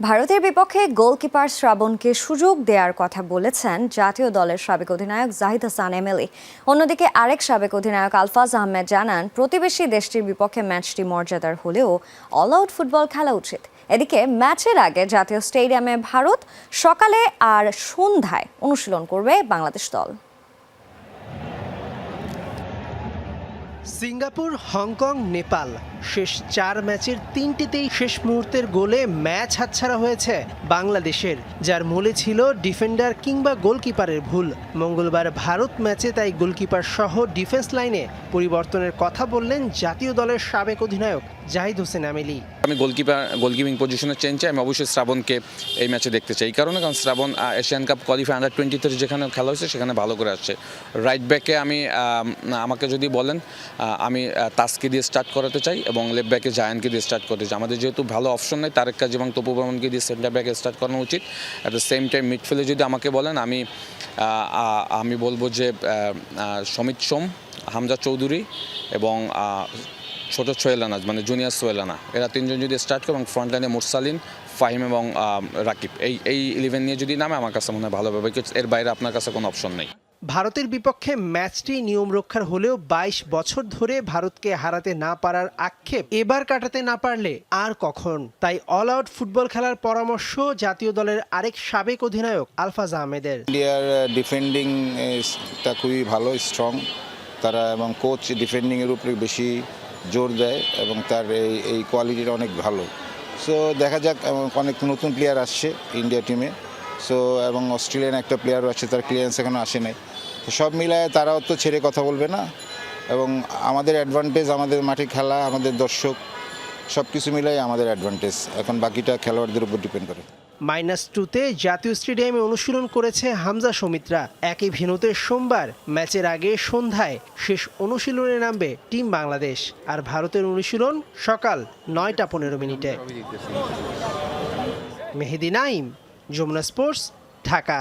ভারতের বিপক্ষে গোলকিপার শ্রাবণকে সুযোগ দেওয়ার কথা বলেছেন জাতীয় দলের সাবেক অধিনায়ক জাহিদ হাসান এমএলএ। অন্যদিকে আরেক সাবেক অধিনায়ক আলফাজ আহমেদ জানান, প্রতিবেশী দেশটির বিপক্ষে ম্যাচটি মর্যাদার হলেও অল আউট ফুটবল খেলা উচিত। এদিকে ম্যাচের আগে জাতীয় স্টেডিয়ামে ভারত সকালে আর সন্ধ্যায় অনুশীলন করবে বাংলাদেশ দল। Singapore, Hong Kong, Nepal. শেষ চার ম্যাচের তিনটিতেই শেষ মুহূর্তের গোলে ম্যাচ হাতছাড়া হয়েছে বাংলাদেশের, যার মূলে ছিল ডিফেন্ডার কিংবা গোলকিপারের ভুল। মঙ্গলবার ভারত ম্যাচে তাই গোলকিপার সহ ডিফেন্স লাইনে পরিবর্তনের কথা বললেন জাতীয় দলের সাবেক অধিনায়ক জাহিদ হোসেন আমেলি। আমি গোলকিপার, গোলকিপিং পজিশনে চেঞ্জ চাই। আমি অবশ্যই শ্রাবণকে এই ম্যাচে দেখতে চাই। এই কারণে কারণ Shraban Asian cup qualify under টোয়েন্টিতে যেখানে খেলা হয়েছে, সেখানে ভালো করে আসছে। রাইট ব্যাকে আমি আমাকে যদি বলেন আমি তাসকে দিয়ে স্টার্ট করাতে চাই এবং লেফট ব্যাকে জায়ানকে দিয়ে স্টার্ট করতে চাই আমাদের যেহেতু ভালো অপশন নেই, তারেক কাজ এবং তপু বর্মনকে দিয়ে সেন্টার ব্যাকে স্টার্ট করানো উচিত। অ্যাট দ্য সেম টাইম মিডফিল্ডে যদি আমাকে বলেন, আমি আমি বলব যে সমিত সোম, হামজা চৌধুরী এবং ছোট সোয়েলানা মানে জুনিয়র সোয়েলানা এরা তিনজন যদি স্টার্ট করে এবং ফ্রন্ট লাইনে মুরসালিন, ফাহিম এবং রাকিব। এই এই ইলেভেন নিয়ে যদি নামে, আমার কাছে মনে হয় ভালো হবে এর বাইরে আপনার কাছে কোনো অপশন নেই। ভারতের বিপক্ষে ম্যাচটি নিয়ম রক্ষার হলেও ২২ বছর ধরে ভারতকে হারাতে না পারার আক্ষেপ এবার কাটাতে না পারলে আর কখন? তাই অল আউট ফুটবল খেলার পরামর্শ জাতীয় দলের আরেক সাবেক অধিনায়ক আলফাজ আহমেদের। ইন্ডিয়ার ডিফেন্ডিংটা খুবই ভালো স্ট্রং তারা এবং কোচ ডিফেন্ডিংয়ের উপরে বেশি জোর দেয় এবং তার এই এই কোয়ালিটিটা অনেক ভালো। সো দেখা যাক অনেক নতুন প্লেয়ার আসছে ইন্ডিয়া টিমে সো এবং অস্ট্রেলিয়ান একটা প্লেয়ারও আছে, তার ক্লিয়ারেন্স এখনও আসে নাই। তো সব মিলায় তারাও তো ছেড়ে কথা বলবে না। এবং আমাদের অ্যাডভান্টেজ আমাদের মাঠে খেলা, আমাদের দর্শক সব কিছু মিলাই আমাদের অ্যাডভান্টেজ এখন বাকিটা খেলোয়াড়দের উপর ডিপেন্ড করে। মাইনাস টুতে জাতীয় স্টেডিয়ামে অনুশীলন করেছে হামজা সমিত্রা। একই ভেন্যুতে সোমবার, ম্যাচের আগে সন্ধ্যায় শেষ অনুশীলনে নামবে টিম বাংলাদেশ। আর ভারতের অনুশীলন সকাল নয়টা পনেরো মিনিটে। মেহেদি নাইম যমুনা স্পোর্টস ঢাকা।